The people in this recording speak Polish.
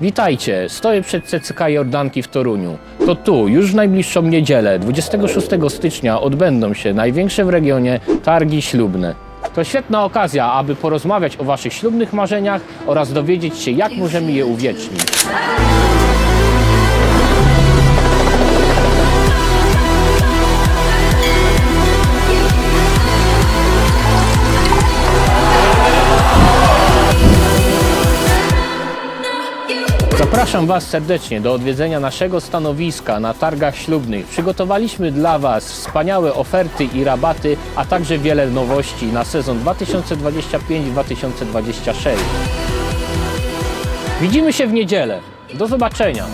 Witajcie, stoję przed CCK Jordanki w Toruniu. To tu, już w najbliższą niedzielę, 26 stycznia, odbędą się największe w regionie targi ślubne. To świetna okazja, aby porozmawiać o Waszych ślubnych marzeniach oraz dowiedzieć się, jak możemy je uwiecznić. Zapraszam Was serdecznie do odwiedzenia naszego stanowiska na targach ślubnych. Przygotowaliśmy dla Was wspaniałe oferty i rabaty, a także wiele nowości na sezon 2025-2026. Widzimy się w niedzielę. Do zobaczenia.